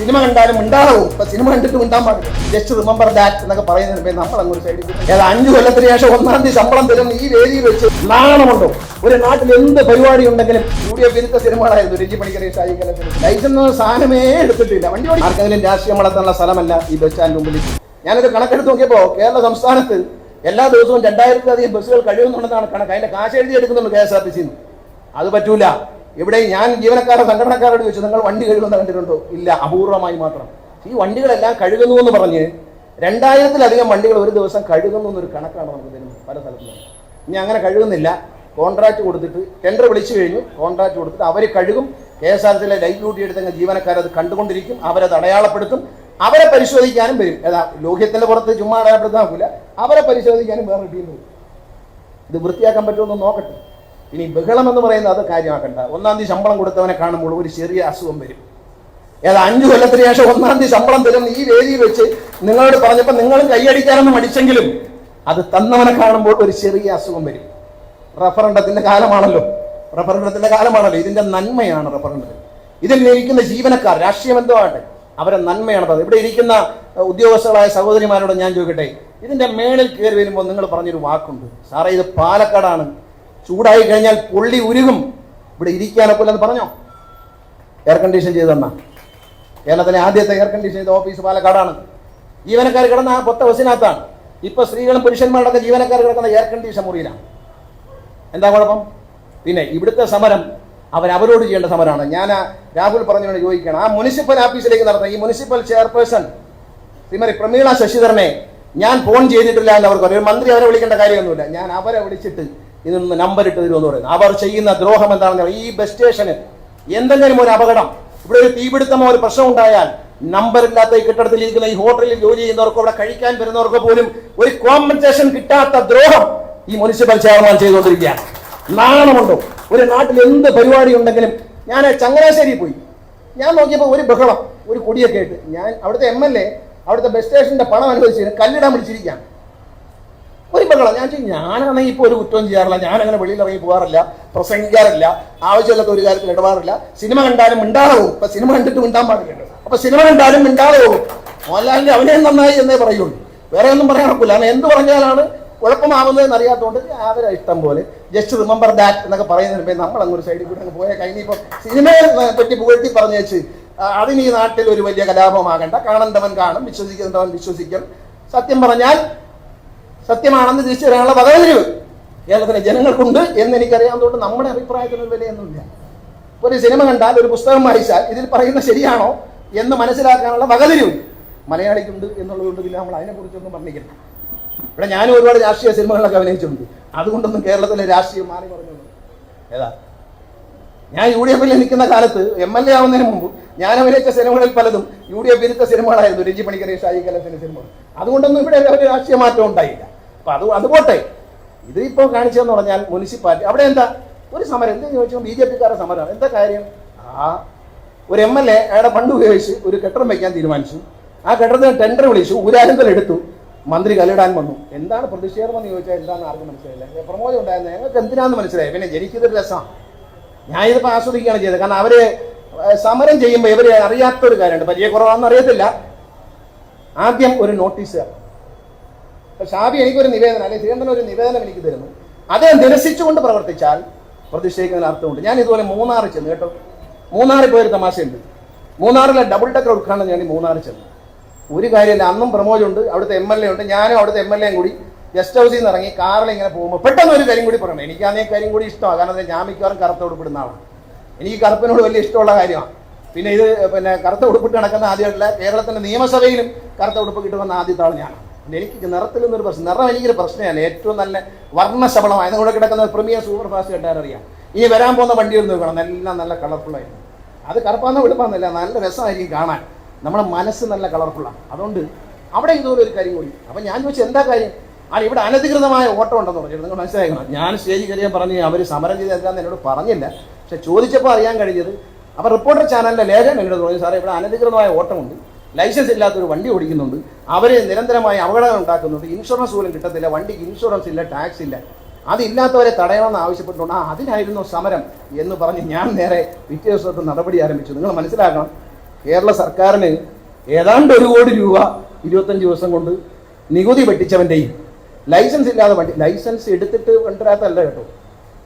Cinema കണ്ടാലും ഉണ്ടാവും. ഇപ്പൊ സിനിമ കണ്ടിട്ട് ഉണ്ടാൻ പാടില്ല. ജസ്റ്റ് റിമെമ്പർ ദാറ്റ് എന്നൊക്കെ പറയുന്നതിന് നമ്മൾ അങ്ങോട്ട് സൈഡിൽ ഏതാ അഞ്ചു കൊല്ലത്തിന് ശേഷം ഒന്നാം തീയതി ശമ്പളം തരും. ഈ വേദിയിൽ വെച്ച് നാണമുണ്ടോ? ഒരു നാട്ടിൽ എന്ത് പരിപാടി ഉണ്ടെങ്കിലും യു വിരുദ്ധ സിനിമകളായിരുന്നു. രഞ്ജി പണിക്കരെ ഷായി ലൈസൻസ് സാധനമേ എടുത്തിട്ടില്ല. വണ്ടി ആർക്കെങ്കിലും രാഷ്ട്രീയം വളർത്താനുള്ള സ്ഥലമല്ല ഈ ബസ് സ്റ്റാൻഡ് മുമ്പിൽ. ഞാനത് കണക്കെടുത്ത് നോക്കിയപ്പോ കേരള സംസ്ഥാനത്ത് എല്ലാ ദിവസവും രണ്ടായിരത്തിലധികം ബസ്സുകൾ കഴിയുന്നുണ്ടെന്നാണ് കണക്ക്. അതിന്റെ കാശ് എഴുതി എടുക്കുന്നുണ്ട് കെ എസ് ആർ ടി സിന്ന് അത് പറ്റൂല. ഇവിടെ ഞാൻ ജീവനക്കാരുടെ സംഘടനക്കാരോട് ചോദിച്ചു നിങ്ങൾ വണ്ടി കഴുകുന്ന കണ്ടിട്ടുണ്ടോ? ഇല്ല അപൂർവമായി മാത്രം. ഈ വണ്ടികളെല്ലാം കഴുകുന്നു എന്ന് പറഞ്ഞ് രണ്ടായിരത്തിലധികം വണ്ടികൾ ഒരു ദിവസം കഴുകുന്നു എന്നൊരു കണക്കാണ് നമുക്ക് തരുന്നത് പല സ്ഥലത്തും ഇനി അങ്ങനെ കഴുകുന്നില്ല. കോൺട്രാക്ട് കൊടുത്തിട്ട് ടെൻഡർ വിളിച്ചു കഴിഞ്ഞു. കോൺട്രാക്ട് കൊടുത്തിട്ട് അവർ കഴുകും. കെ എസ് ആർ ടിയിലെ ലൈറ്റ് ഡ്യൂട്ടി എടുത്തെങ്കിൽ ജീവനക്കാരത് കണ്ടുകൊണ്ടിരിക്കും. അവരത് അടയാളപ്പെടുത്തും. അവരെ പരിശോധിക്കാനും വരും. ഏതാ ലോഹ്യത്തിന്റെ പുറത്ത് ചുമ്മാ അടയാളപ്പെടുത്താൻ അവരെ പരിശോധിക്കാനും വേറെ ടീം വരും ഇത് വൃത്തിയാക്കാൻ പറ്റുമെന്ന് നോക്കട്ടെ. ഇനി ബഹളം എന്ന് പറയുന്നത് അത് കാര്യമാക്കണ്ട. ഒന്നാം തീയതി ശമ്പളം കൊടുത്തവനെ കാണുമ്പോൾ ഒരു ചെറിയ അസുഖം വരും. ഏതാ അഞ്ചു കൊല്ലത്തിന് ശേഷം ഒന്നാം തീയതി ശമ്പളം തരും ഈ വേദിയിൽ വെച്ച് നിങ്ങളോട് പറഞ്ഞപ്പോൾ നിങ്ങളും കൈയടിക്കാനൊന്നും മടിച്ചെങ്കിലും അത് തന്നവനെ കാണുമ്പോൾ ഒരു ചെറിയ അസുഖം വരും. റഫറണ്ടത്തിന്റെ കാലമാണല്ലോ. റഫറണ്ടത്തിന്റെ കാലമാണല്ലോ. ഇതിന്റെ നന്മയാണ് റഫറണ്ടത്തിൽ ഇതിൽ ഇരിക്കുന്ന ജീവനക്കാർ രാഷ്ട്രീയം എന്തോ ആകട്ടെ അവരെ നന്മയാണ് പറയുന്നത് ഇവിടെ ഇരിക്കുന്ന ഉദ്യോഗസ്ഥകളായ സഹോദരിമാരോട് ഞാൻ ചോദിക്കട്ടെ ഇതിന്റെ മേളിൽ കയറി വരുമ്പോൾ നിങ്ങൾ പറഞ്ഞൊരു വാക്കുണ്ട്. സാറേ ഇത് പാലക്കാടാണ്. ചൂടായി കഴിഞ്ഞാൽ പൊള്ളി ഉരുകും. ഇവിടെ ഇരിക്കാനൊക്കെ പറഞ്ഞോ? എയർ കണ്ടീഷൻ ചെയ്ത് തന്ന. കേരളത്തിലെ ആദ്യത്തെ എയർ കണ്ടീഷൻ ചെയ്ത ഓഫീസ് പാലക്കാടാണ്. ജീവനക്കാർ കിടന്ന പൊത്ത ബസ്സിനകത്താണ്. ഇപ്പൊ സ്ത്രീകളും പുരുഷന്മാരുടെ ജീവനക്കാർ കിടക്കുന്ന എയർ കണ്ടീഷൻ മുറിയിലാണ് എന്താ കുഴപ്പം? പിന്നെ ഇവിടുത്തെ സമരം അവർ അവരോട് ചെയ്യേണ്ട സമരമാണ്. ഞാൻ രാഹുൽ പറഞ്ഞുകൊണ്ട് ചോദിക്കണം ആ മുനിസിപ്പൽ ഓഫീസിലേക്ക് നടത്തുന്ന ഈ മുനിസിപ്പൽ ചെയർപേഴ്സൺ ശ്രീമതി പ്രമീള ശശിധരനെ ഞാൻ ഫോൺ ചെയ്തിട്ടില്ല എന്ന് അവർക്ക് ഒരു മന്ത്രി അവരെ വിളിക്കേണ്ട കാര്യമൊന്നുമില്ല. ഞാൻ അവരെ വിളിച്ചിട്ട് ഇതൊന്ന് നമ്പർ ഇട്ട് തരുമെന്ന് പറയുന്നത് അവർ ചെയ്യുന്ന ദ്രോഹം എന്താണെന്ന്. ഈ ബസ് സ്റ്റേഷന് എന്തെങ്കിലും ഒരു അപകടം ഇവിടെ ഒരു തീപിടുത്തമോ ഒരു പ്രശ്നം ഉണ്ടായാൽ നമ്പർ ഇല്ലാത്ത ഈ കെട്ടിടത്തിൽ ഇരിക്കുന്ന ഈ ഹോട്ടലിൽ ജോലി ചെയ്യുന്നവർക്കോ അവിടെ കഴിക്കാൻ വരുന്നവർക്കോ പോലും ഒരു കോമ്പൻസേഷൻ കിട്ടാത്ത ദ്രോഹം ഈ മുനിസിപ്പൽ ചെയർമാൻ ചെയ്തുകൊണ്ടിരിക്കുകയാണ്. നാണമുണ്ടോ? ഒരു നാട്ടിൽ എന്ത് പരിപാടി ഉണ്ടെങ്കിലും ഞാൻ ചങ്ങനാശ്ശേരി പോയി. ഞാൻ നോക്കിയപ്പോൾ ഒരു ബഹളം ഒരു കൊടിയൊക്കെ ആയിട്ട് ഞാൻ അവിടുത്തെ എം എൽ എ അവിടുത്തെ ബസ് സ്റ്റേഷന്റെ പണം അനുവദിച്ചിരുന്നു കല്ലിടാൻ പിടിച്ചിരിക്കുകയാണ് ഒരു ബഹളം. ഞാൻ ഞാനാണെങ്കിൽ ഇപ്പോൾ ഒരു കുറ്റവും ചെയ്യാറില്ല. ഞാനങ്ങനെ വെളിയിൽ ഇറങ്ങി പോകാറില്ല. പ്രസംഗിക്കാറില്ല. ആവശ്യമില്ലാത്ത ഒരു കാര്യത്തിൽ ഇടപാടില്ല. സിനിമ കണ്ടാലും മിണ്ടാതെ പോകും. ഇപ്പം സിനിമ കണ്ടിട്ട് മിണ്ടാൻ പാടില്ല അപ്പൊ സിനിമ കണ്ടാലും മിണ്ടാതെ പോകും. മോഹൻലാലിന്റെ അവനെ നന്നായി എന്നേ പറയുള്ളൂ. വേറെ ഒന്നും പറയാൻ ഒക്കില്ല കാരണം എന്ത് പറഞ്ഞാലാണ് കുഴപ്പമാവുന്നതെന്ന് അറിയാത്തതുകൊണ്ട് അവരെ ഇഷ്ടം പോലെ. ജസ്റ്റ് റിമെമ്പർ ദാറ്റ് എന്നൊക്കെ പറയുന്നതിന് നമ്മൾ നമ്മൾ ഒരു സൈഡിൽ കൂടെ അങ്ങ് പോയ കഴിഞ്ഞ ഇപ്പം സിനിമയെ പറ്റി പുകഴ്ത്തി പറഞ്ഞു വെച്ച് അതിന് ഈ നാട്ടിൽ ഒരു വലിയ കലാപമാകണ്ട. കാണേണ്ടവൻ കാണും വിശ്വസിക്കുന്നവൻ വിശ്വസിക്കും. സത്യം പറഞ്ഞാൽ സത്യമാണെന്ന് തിരിച്ചു വരാനുള്ള വകതിരിവ് കേരളത്തിലെ ജനങ്ങൾക്കുണ്ട് എന്ന് എനിക്കറിയാവുന്നതുകൊണ്ട് നമ്മുടെ അഭിപ്രായത്തിന് ഒരു വിലയൊന്നുമില്ല. ഒരു സിനിമ കണ്ടാൽ ഒരു പുസ്തകം വായിച്ചാൽ ഇതിൽ പറയുന്ന ശരിയാണോ എന്ന് മനസ്സിലാക്കാനുള്ള വകതിരിവ് മലയാളിക്കുണ്ട് എന്നുള്ളതുകൊണ്ട് പിന്നെ നമ്മൾ അതിനെക്കുറിച്ചൊന്നും പറഞ്ഞിരിക്കണം ഇവിടെ ഞാനും ഒരുപാട് രാഷ്ട്രീയ സിനിമകളൊക്കെ അഭിനയിച്ചിട്ടുണ്ട്. അതുകൊണ്ടൊന്നും കേരളത്തിലെ രാഷ്ട്രീയം മാറി പറഞ്ഞു ഏതാ? ഞാൻ യു ഡി എഫിൽ നിൽക്കുന്ന കാലത്ത് എം എൽ എ ആവുന്നതിന് മുമ്പ് ഞാൻ അഭിനയിച്ച സിനിമകളിൽ പലതും യു ഡി എഫ് വിരുദ്ധ സിനിമകളായിരുന്നു രഞ്ജി പണിക്കരേഷ് ഷായി കലത്തിന്റെ സിനിമകൾ. അതുകൊണ്ടൊന്നും ഇവിടെ ഒരു രാഷ്ട്രീയ മാറ്റം ഉണ്ടായില്ല. അപ്പൊ അത് അതുപോട്ടെ. ഇത് ഇപ്പോൾ കാണിച്ചതെന്ന് പറഞ്ഞാൽ മുനിസിപ്പാലിറ്റി അവിടെ എന്താ? ഒരു സമരം. എന്താ ചോദിച്ചാൽ ബി ജെ പിക്കാരുടെ സമരം എന്താ കാര്യം? ആ ഒരു എം എൽ എ അയാളുടെ ഫണ്ട് ഉപയോഗിച്ച് ഒരു കെട്ടിടം വയ്ക്കാൻ തീരുമാനിച്ചു. ആ കെട്ടിടത്തിന് ടെൻഡർ വിളിച്ചു. ഊരാലുങ്കൽ എടുത്തു. മന്ത്രി കല്ലിടാൻ വന്നു. എന്താണ് പ്രതിഷേധമെന്ന് ചോദിച്ചാൽ എന്താണെന്ന് ആർക്കും മനസ്സിലായില്ല. പ്രമോദം ഉണ്ടായിരുന്നു? ഞങ്ങൾക്ക് എന്തിനാന്ന് മനസ്സിലായി? പിന്നെ എനിക്കിതൊരു രസമാണ് ഞാൻ ഇതിപ്പോൾ ആസ്വദിക്കുകയാണ് ചെയ്തത്. കാരണം അവർ സമരം ചെയ്യുമ്പോൾ ഇവർ അറിയാത്തൊരു കാര്യമുണ്ട്. പരിചയക്കുറവാണെന്ന് അറിയത്തില്ല. ആദ്യം ഒരു നോട്ടീസ് ഷാബി എനിക്കൊരു നിവേദനം അല്ലെങ്കിൽ ശ്രീകണ്ഠൻ ഒരു നിവേദനം എനിക്ക് തരുന്നു. അദ്ദേഹം നിരസിച്ചുകൊണ്ട് പ്രവർത്തിച്ചാൽ പ്രതിഷേധിക്കുന്നതിന് അർത്ഥമുണ്ട്. ഞാൻ ഇതുപോലെ മൂന്നാറിൽ ചെന്ന് കേട്ടോ. മൂന്നാറിൽ പോയൊരു തമാശയുണ്ട്. മൂന്നാറിലെ ഡബിൾ ഡെക്കർ ഉദ്ഘാടനം ഞാൻ മൂന്നാറിൽ ചെന്നു. ഒരു കാര്യമില്ല അന്നും പ്രമോദുണ്ട് അവിടുത്തെ എം എൽ എ ഉണ്ട്. ഞാനും അവിടുത്തെ എം എൽ എയും കൂടി ഗസ്റ്റ് ഹൗസിൽ നിന്ന് ഇറങ്ങി കാറിൽ ഇങ്ങനെ പോകുമ്പോൾ പെട്ടെന്ന് ഒരു കാര്യം കൂടി പറയണം. എനിക്ക് അതേ കാര്യം കൂടി ഇഷ്ടമാണ്. കാരണം ഞാൻ മിക്കവാറും കറുത്ത ഉടുപ്പിടുന്ന ആളാണ്. എനിക്ക് കറുപ്പിനോട് വലിയ ഇഷ്ടമുള്ള കാര്യമാണ്. പിന്നെ ഇത് പിന്നെ കറുത്ത ഉടുപ്പിട്ട് നടക്കുന്ന ആദ്യമായിട്ടുള്ള കേരളത്തിന്റെ നിയമസഭയിലും കറുത്ത ഉടുപ്പ് കിട്ടുമെന്ന ആദ്യത്തെ ആൾ ഞാനാണ്. എനിക്ക് നിറത്തിലൊന്നും ഒരു പ്രശ്നം നിറം എനിക്കൊരു പ്രശ്നമല്ല ഏറ്റവും നല്ല വർണശബളമായ കൂടെ കിടക്കുന്ന പ്രീമിയർ സൂപ്പർ ഫാസ്റ്റ് കേട്ടാൽ അറിയാം. ഇനി വരാൻ പോകുന്ന വണ്ടി ഒന്ന് നോക്കണം. എല്ലാം നല്ല കളർഫുൾ ആയിരുന്നു. അത് കറുപ്പാന്നോ വെളുപ്പാന്നല്ല നല്ല രസമായിരിക്കും കാണാൻ. നമ്മുടെ മനസ്സ് നല്ല കളർഫുള്ളാണ് അതുകൊണ്ട് അവിടെ ഇതുപോലെ ഒരു കാര്യം കൂടി. അപ്പം ഞാൻ ചോദിച്ചു എന്താ കാര്യം? ആ ഇവിടെ അനധികൃതമായ ഓട്ടം ഉണ്ടെന്ന് പറഞ്ഞു നിങ്ങൾ മനസ്സിലാക്കണം ഞാൻ സ്റ്റേജിൽ കഴിയാൻ പറഞ്ഞ് അവർ സമരം ചെയ്ത് എന്താന്ന് എന്നോട് പറഞ്ഞില്ല. പക്ഷെ ചോദിച്ചപ്പോൾ അറിയാൻ കഴിഞ്ഞത്. അപ്പോൾ റിപ്പോർട്ടർ ചാനലിന്റെ ലേഖനം എന്നോട് പറഞ്ഞു സാറേ ഇവിടെ അനധികൃതമായ ഓട്ടമുണ്ട്. ലൈസൻസ് ഇല്ലാത്തൊരു വണ്ടി ഓടിക്കുന്നുണ്ട്. അവരെ നിരന്തരമായ അപകടങ്ങൾ ഉണ്ടാക്കുന്നുണ്ട്. ഇൻഷുറൻസ് പോലും കിട്ടത്തില്ല. വണ്ടിക്ക് ഇൻഷുറൻസ് ഇല്ല ടാക്സ് ഇല്ല. അതില്ലാത്തവരെ തടയണമെന്ന് ആവശ്യപ്പെട്ടുകൊണ്ട് ആ അതിനായിരുന്നു സമരം എന്ന് പറഞ്ഞ് ഞാൻ നേരെ പിറ്റേ ദിവസത്തെ നടപടി ആരംഭിച്ചു. നിങ്ങൾ മനസ്സിലാക്കണം കേരള സർക്കാരിന് ഏതാണ്ട് ഒരു കോടി രൂപ ഇരുപത്തഞ്ച് ദിവസം കൊണ്ട് നികുതി വെട്ടിച്ചവന്റെയും ലൈസൻസ് ഇല്ലാതെ വണ്ടി ലൈസൻസ് എടുത്തിട്ട് കൊണ്ടുവരാത്തല്ല കേട്ടോ.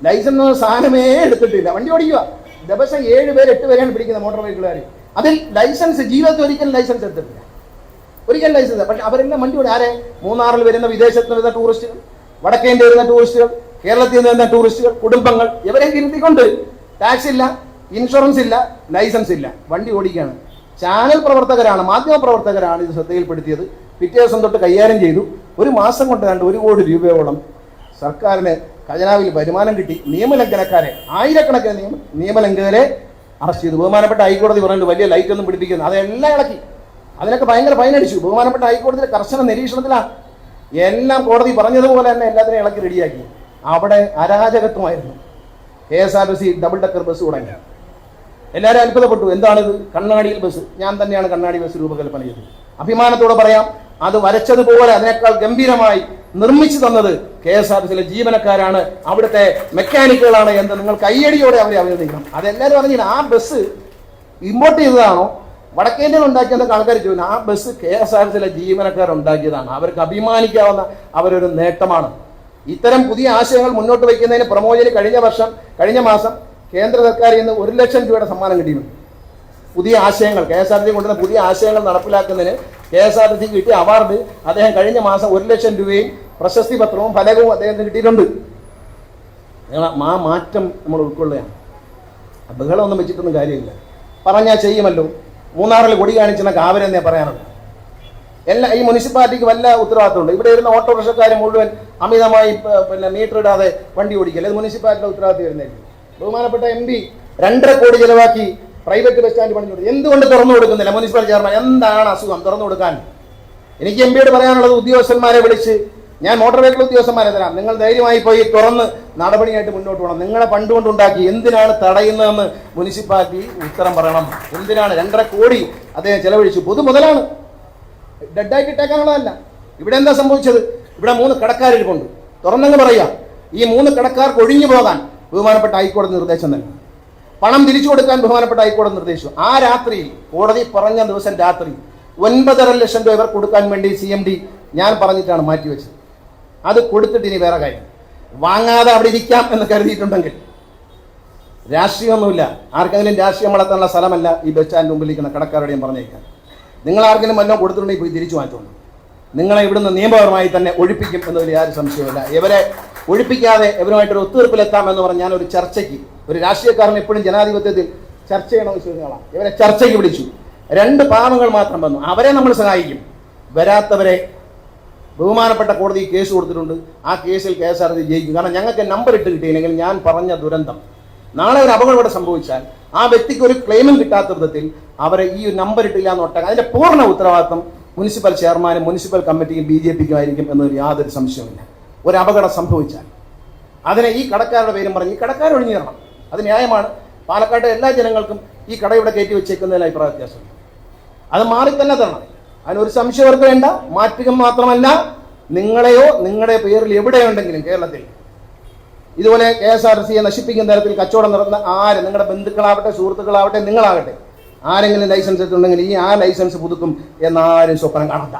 ലൈസൻസ് സാധനമേ എടുത്തിട്ടില്ല. വണ്ടി ഓടിക്കുക. ദിവസം ഏഴ് പേര് എട്ട് പേരെയാണ് പിടിക്കുന്നത് മോട്ടോർ വെഹിക്കിളുകാർ അതിൽ ലൈസൻസ് ജീവിതത്തിൽ ഒരിക്കലും ലൈസൻസ് എടുത്തിട്ടില്ല. ഒരിക്കലും ലൈസൻസ് പക്ഷെ അവരെല്ലാം വണ്ടി കൂടെ ആരെ? മൂന്നാറിൽ വരുന്ന വിദേശത്ത് വരുന്ന ടൂറിസ്റ്റുകൾ വടക്കേ ഇന്ത്യയിൽ വരുന്ന ടൂറിസ്റ്റുകൾ കേരളത്തിൽ നിന്ന് വരുന്ന ടൂറിസ്റ്റുകൾ കുടുംബങ്ങൾ ഇവരെ കിരുത്തിക്കൊണ്ട് ടാക്സ് ഇല്ല ഇൻഷുറൻസ് ഇല്ല ലൈസൻസ് ഇല്ല. വണ്ടി ഓടിക്കുകയാണ്. ചാനൽ പ്രവർത്തകരാണ് മാധ്യമ പ്രവർത്തകരാണ് ഇത് ശ്രദ്ധയിൽപ്പെടുത്തിയത്. പിറ്റേ ദിവസം തൊട്ട് കൈകാര്യം ചെയ്തു. ഒരു മാസം കൊണ്ട് കണ്ട് ഒരു കോടി രൂപയോളം സർക്കാരിന് ഖജനാവിൽ വരുമാനം കിട്ടി. നിയമലംഘനക്കാരെ ആയിരക്കണക്കിന് നിയമ നിയമലംഘകരെ അറസ്റ്റ് ചെയ്തു. ബഹുമാനപ്പെട്ട ഹൈക്കോടതി പറഞ്ഞിട്ട് വലിയ ലൈറ്റ് ഒന്നും പിടിപ്പിക്കുന്നു അതെല്ലാം ഇളക്കി. അതിനൊക്കെ ഭയങ്കര ഫൈൻ അടിച്ചു. ബഹുമാനപ്പെട്ട ഹൈക്കോടതിയിലെ കർശന നിരീക്ഷണത്തിലാണ് എല്ലാം കോടതി പറഞ്ഞതുപോലെ തന്നെ എല്ലാത്തിനെയും ഇളക്കി റെഡിയാക്കി അവിടെ അരാജകത്വമായിരുന്നു. K S R T C double decker bus തുടങ്ങി. എല്ലാവരും അത്ഭുതപ്പെട്ടു. എന്താണിത്? കണ്ണാടിയിൽ ബസ് ഞാൻ തന്നെയാണ് കണ്ണാടി ബസ് രൂപകൽപ്പന ചെയ്തത്. അഭിമാനത്തോടെ പറയാം അത് വരച്ചതുപോലെ അതിനേക്കാൾ ഗംഭീരമായി നിർമ്മിച്ചു തന്നത് കെ എസ് ആർ ടി സിയിലെ ജീവനക്കാരാണ്. അവിടുത്തെ മെക്കാനിക്കുകളാണ് എന്ന് നിങ്ങൾ കയ്യടിയോടെ അവരെ അഭിനന്ദിക്കണം അതെല്ലാവരും അറിഞ്ഞില്ല? ആ ബസ് ഇമ്പോർട്ട് ചെയ്തതാണോ? വടക്കേന്ത്യയിൽ ഉണ്ടാക്കിയതൊക്കെ ആൾക്കാർ ചോദിക്കുന്നു ആ bus K S R T സിയിലെ ജീവനക്കാർ ഉണ്ടാക്കിയതാണ്. അവർക്ക് അഭിമാനിക്കാവുന്ന അവരൊരു നേട്ടമാണ്. ഇത്തരം പുതിയ ആശയങ്ങൾ മുന്നോട്ട് വയ്ക്കുന്നതിന് പ്രമോചന് കഴിഞ്ഞ വർഷം കഴിഞ്ഞ മാസം കേന്ദ്ര സർക്കാരിൽ നിന്ന് ഒരു ലക്ഷം രൂപയുടെ സമ്മാനം കിട്ടിയിരുന്നു. പുതിയ ആശയങ്ങൾ K S R T C കൊണ്ടുവന്ന പുതിയ ആശയങ്ങൾ നടപ്പിലാക്കുന്നതിന് K S R T C കിട്ടിയ അവാർഡ് അദ്ദേഹം കഴിഞ്ഞ മാസം ഒരു ലക്ഷം രൂപയും പ്രശസ്തി പത്രവും ഫലകവും അദ്ദേഹത്തിന് കിട്ടിയിട്ടുണ്ട് ആ മാറ്റം നമ്മൾ ഉൾക്കൊള്ളുകയാണ്. ബഹളമൊന്നും വെച്ചിട്ടൊന്നും കാര്യമില്ല. പറഞ്ഞാൽ ചെയ്യുമല്ലോ. മൂന്നാറിൽ കൊടി കാണിച്ചെന്ന കാവരെന്നേ പറയാനുള്ളൂ എല്ലാ ഈ മുനിസിപ്പാലിറ്റിക്ക് വല്ല ഉത്തരവാദിത്തമുണ്ട്? ഇവിടെ ഇരുന്ന ഓട്ടോറിക്ഷക്കാർ മുഴുവൻ അമിതമായി പിന്നെ മീറ്റർ ഇടാതെ വണ്ടി ഓടിക്കല്ലേ? അത് മുനിസിപ്പാലിറ്റിയുടെ ഉത്തരവാദിത്തം വരുന്നതായിരിക്കും ബഹുമാനപ്പെട്ട എം പി രണ്ടര കോടി ചെലവാക്കി പ്രൈവറ്റ് ബസ് സ്റ്റാൻഡ് പണി കൊടുത്തു എന്തുകൊണ്ട് തുറന്നു കൊടുക്കുന്നില്ല? മുനിസിപ്പൽ ചെയർമാൻ എന്താണ് അസുഖം തുറന്നു കൊടുക്കാൻ? എനിക്ക് എം പിയോട് പറയാനുള്ളത് ഉദ്യോഗസ്ഥന്മാരെ വിളിച്ച് ഞാൻ മോട്ടോർ വെഹിക്കിൾ ഉദ്യോഗസ്ഥന്മാരെ തരാം. നിങ്ങൾ ധൈര്യമായി പോയി തുറന്ന് നടപടിയായിട്ട് മുന്നോട്ട് പോകണം. നിങ്ങളെ പണ്ട് കൊണ്ടുണ്ടാക്കി. എന്തിനാണ് തടയുന്നതെന്ന് മുനിസിപ്പാലിറ്റി ഉത്തരം പറയണം. എന്തിനാണ് രണ്ടര കോടി അദ്ദേഹം ചെലവഴിച്ചു? പൊതുമുതലാണ് ഡെഡായിട്ട് ഇട്ടേക്കാനുള്ളതല്ല. ഇവിടെ എന്താ സംഭവിച്ചത്? ഇവിടെ മൂന്ന് കടക്കാരിരിപ്പുണ്ട് തുറന്നങ്ങ് പറയാം. ഈ മൂന്ന് കടക്കാർക്ക് ഒഴിഞ്ഞു പോകാൻ ബഹുമാനപ്പെട്ട ഹൈക്കോടതി നിർദ്ദേശം നൽകി. പണം തിരിച്ചു കൊടുക്കാൻ ബഹുമാനപ്പെട്ട ഹൈക്കോടതി നിർദ്ദേശിച്ചു. ആ രാത്രി കോടതി പറഞ്ഞ ദിവസം രാത്രി ഒൻപതര ലക്ഷം രൂപ ഇവർ കൊടുക്കാൻ വേണ്ടി സി എം ഡി ഞാൻ പറഞ്ഞിട്ടാണ് മാറ്റിവെച്ചത്. അത് കൊടുത്തിട്ട് ഇനി വേറെ കാര്യം. വാങ്ങാതെ അവിടെ ഇരിക്കാം എന്ന് കരുതിയിട്ടുണ്ടെങ്കിൽ രാഷ്ട്രീയമൊന്നുമില്ല. ആർക്കെങ്കിലും രാഷ്ട്രീയം വളർത്താനുള്ള സ്ഥലമല്ല ഈ ബസ് മുമ്പിലിരിക്കുന്ന കടക്കാരുടെയും പറഞ്ഞേക്കാൻ. നിങ്ങൾ ആർക്കെങ്കിലും വല്ലതും കൊടുത്തിട്ടുണ്ടെങ്കിൽ പോയി തിരിച്ചു മാറ്റുള്ളൂ നിങ്ങളെ ഇവിടുന്ന് നിയമപരമായി തന്നെ ഒഴിപ്പിക്കും എന്നതിൽ യാതൊരു സംശയമില്ല ഇവരെ ഒഴിപ്പിക്കാതെ ഇവരുമായിട്ടൊരു ഒത്തുതീർപ്പിലെത്താം എന്ന് പറഞ്ഞ് ഞാനൊരു ചർച്ചയ്ക്ക് ഒരു രാഷ്ട്രീയക്കാരൻ എപ്പോഴും ജനാധിപത്യത്തിൽ ചർച്ച ചെയ്യണമെന്ന് ചോദിച്ചാളാം ഇവരെ ചർച്ചയ്ക്ക് വിളിച്ചു. രണ്ട് പാവങ്ങൾ മാത്രം വന്നു. അവരെ നമ്മൾ സഹായിക്കും. വരാത്തവരെ ബഹുമാനപ്പെട്ട കോടതി കേസ് കൊടുത്തിട്ടുണ്ട്. ആ കേസിൽ കെ എസ് ആർ ടി ജയിക്കും. കാരണം ഞങ്ങൾക്ക് നമ്പർ ഇട്ട് കിട്ടിയില്ലെങ്കിൽ ഞാൻ പറഞ്ഞ ദുരന്തം. നാളെ ഒരു അപകടം ഇവിടെ സംഭവിച്ചാൽ ആ വ്യക്തിക്ക് ഒരു ക്ലെയിമും കിട്ടാത്ത വിധത്തിൽ അവരെ ഈ നമ്പർ ഇട്ടില്ല എന്ന് അതിന്റെ പൂർണ ഉത്തരവാദിത്വം മുനിസിപ്പൽ ചെയർമാനും മുനിസിപ്പൽ കമ്മിറ്റിയും ബി ജെ പിക്കും ആയിരിക്കും എന്നൊരു യാതൊരു സംശയവുമില്ല. ഒരു അപകടം സംഭവിച്ചാൽ. അതിനെ ഈ കടക്കാരുടെ പേരും പറഞ്ഞ് ഈ കടക്കാർ ഒഴിഞ്ഞു തരണം അത് ന്യായമാണ്. പാലക്കാട്ടെ എല്ലാ ജനങ്ങൾക്കും ഈ കട ഇവിടെ കയറ്റി വെച്ചേക്കുന്നതിൽ അഭിപ്രായ വ്യത്യാസമുണ്ട്. അത് മാറി തന്നെ തരണം. അതിനൊരു സംശയം അവർക്ക് വേണ്ട. മാറ്റുക മാത്രമല്ല നിങ്ങളെയോ നിങ്ങളുടെ പേരിൽ എവിടെയുണ്ടെങ്കിലും കേരളത്തിൽ ഇതുപോലെ കെ എസ് ആർ സിയെ നശിപ്പിക്കുന്ന തരത്തിൽ കച്ചവടം നടത്തുന്ന ആര് നിങ്ങളുടെ ബന്ധുക്കളാവട്ടെ സുഹൃത്തുക്കളാവട്ടെ നിങ്ങളാകട്ടെ ആരെങ്കിലും ലൈസൻസ് എടുത്തുണ്ടെങ്കിൽ ഈ ആ ലൈസൻസ് പുതുക്കും എന്നാരും സ്വപ്നം കാണണ്ട.